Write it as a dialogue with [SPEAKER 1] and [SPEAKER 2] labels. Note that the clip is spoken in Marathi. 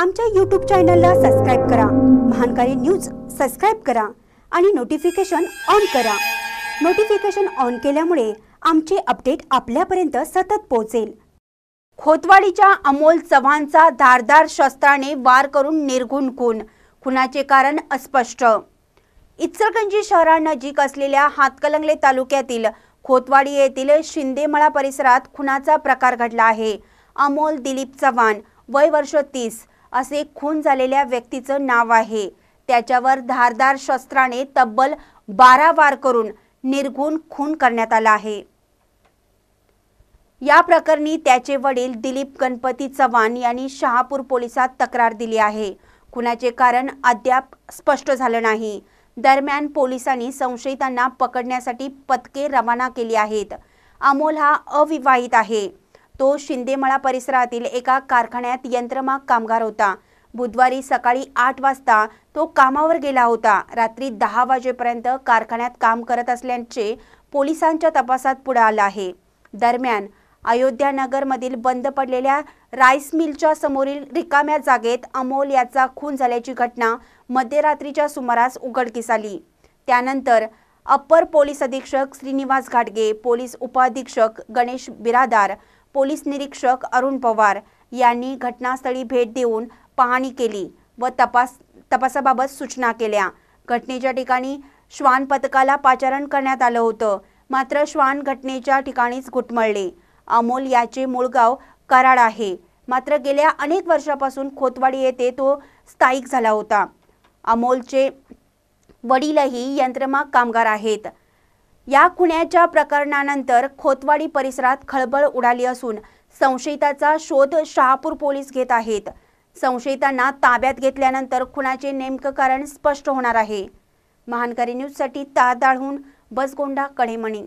[SPEAKER 1] आमच्या यूट्यूब चॅनलला सबस्क्राईब करा. महानकारी न्यूज सबस्क्राईब करा आणि नोटिफिकेशन ऑन करा. नोटिफिकेशन ऑन केल्यामुळे आमचे अपडेट आपल्यापर्यंत सतत पोहोचेल. खोतवाडीच्या अमोल चव्हाणचा धारदार शस्त्राने वार करून निर्घुण खून. खुनाचे कारण अस्पष्ट. इचलकरंजी शहरानजीक असलेल्या हातकलंगले तालुक्यातील खोतवाडी येथील शिंदेमळा परिसरात खुनाचा प्रकार घडला आहे. अमोल दिलीप चव्हाण वय वर्ष तीस. असे खून झालेल्या व्यक्तीचं नाव आहे. त्याच्यावर धारदार शस्त्राने तब्बल बारा वार करून निर्गुण खून करण्यात आला आहे. या प्रकरणी त्याचे वडील दिलीप गणपती चव्हाण यांनी शहापूर पोलिसात तक्रार दिली आहे. खुनाचे कारण अद्याप स्पष्ट झालं नाही. दरम्यान पोलिसांनी संशयितांना पकडण्यासाठी पथके रवाना केली आहेत. अमोल हा अविवाहित आहे. तो शिंदेमळा परिसरातील एका कारखान्यात यंत्रमाग कामगार होता. बुधवारी सकाळी आठ वाजता तो कामावर गेला होता. रात्री दहा वाजेपर्यंत कारखान्यात काम करत असल्याचे पोलिसांच्या तपासात पुढे आलं आहे. दरम्यान अयोध्यानगरमधील बंद पडलेल्या राईस मिलच्या समोरील रिकाम्या जागेत अमोल याचा खून झाल्याची घटना मध्यरात्रीच्या सुमारास उघडकीस आली. त्यानंतर अप्पर पोलीस अधीक्षक श्रीनिवास घाटगे पोलीस उपअधीक्षक गणेश बिरादार पोलीस निरीक्षक अरुण पवार यांनी घटनास्थळी भेट देऊन पाहणी केली व तपास तपासाबाबत सूचना केल्या. घटनेच्या ठिकाणी श्वान पथकाला पाचारण करण्यात आलं होतं. मात्र श्वान घटनेच्या ठिकाणीच घुटमळले. अमोल याचे मूळ गाव कराड आहे. मात्र गेल्या अनेक वर्षापासून खोतवाडी येथे तो स्थायिक झाला होता. अमोलचे वडीलही यंत्रमाग कामगार आहेत. या खुण्याच्या प्रकरणानंतर खोतवाडी परिसरात खळबळ उडाली असून संशयिताचा शोध शहापूर पोलीस घेत आहेत. संशयितांना ताब्यात घेतल्यानंतर खुनाचे नेमकं कारण स्पष्ट होणार आहे. महानकारी न्यूजसाठी तादाळहून बसगोंडा कडेमणी